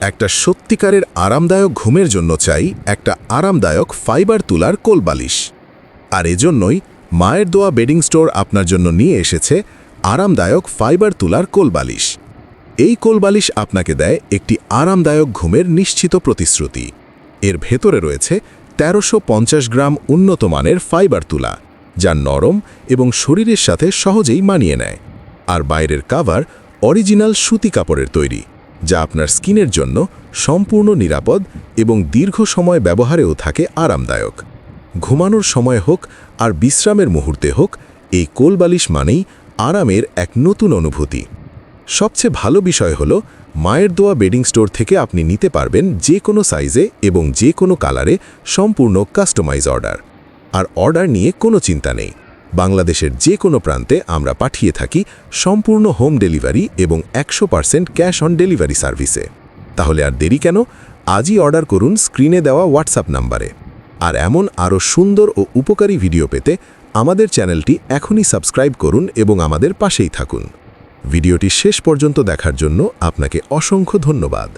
একটা সত্যিকারের আরামদায়ক ঘুমের জন্য চাই একটা আরামদায়ক ফাইবার তুলার কোলবালিশ। আর এজন্যই মায়ের দোয়া বেডিং স্টোর আপনার জন্য নিয়ে এসেছে আরামদায়ক ফাইবার তুলার কোলবালিশ। এই কোলবালিশ আপনাকে দেয় একটি আরামদায়ক ঘুমের নিশ্চিত প্রতিশ্রুতি। এর ভেতরে রয়েছে তেরোশো গ্রাম উন্নত মানের ফাইবার তুলা, যা নরম এবং শরীরের সাথে সহজেই মানিয়ে নেয়। আর বাইরের কাভার অরিজিনাল সুতি কাপড়ের তৈরি। যা আপনার স্কিনের জন্য সম্পূর্ণ নিরাপদ এবং দীর্ঘ সময় ব্যবহারেও থাকে আরামদায়ক। ঘুমানোর সময় হোক আর বিশ্রামের মুহূর্তে হোক, এই কোলবালিশ মানেই আরামের এক নতুন অনুভূতি। সবচেয়ে ভালো বিষয় হল, মায়ের দোয়া বেডিং স্টোর থেকে আপনি নিতে পারবেন যে কোনো সাইজে এবং যে কোনো কালারে সম্পূর্ণ কাস্টমাইজ অর্ডার। আর অর্ডার নিয়ে কোনো চিন্তা নেই। বাংলাদেশের যে কোনো প্রান্তে আমরা পাঠিয়ে থাকি সম্পূর্ণ হোম ডেলিভারি এবং একশো পার্সেন্ট ক্যাশ অন ডেলিভারি সার্ভিসে। তাহলে আর দেরি কেন? আজই অর্ডার করুন স্ক্রিনে দেওয়া হোয়াটসঅ্যাপ নাম্বারে। আর এমন আরও সুন্দর ও উপকারী ভিডিও পেতে আমাদের চ্যানেলটি এখনই সাবস্ক্রাইব করুন এবং আমাদের পাশেই থাকুন। ভিডিওটি শেষ পর্যন্ত দেখার জন্য আপনাকে অসংখ্য ধন্যবাদ।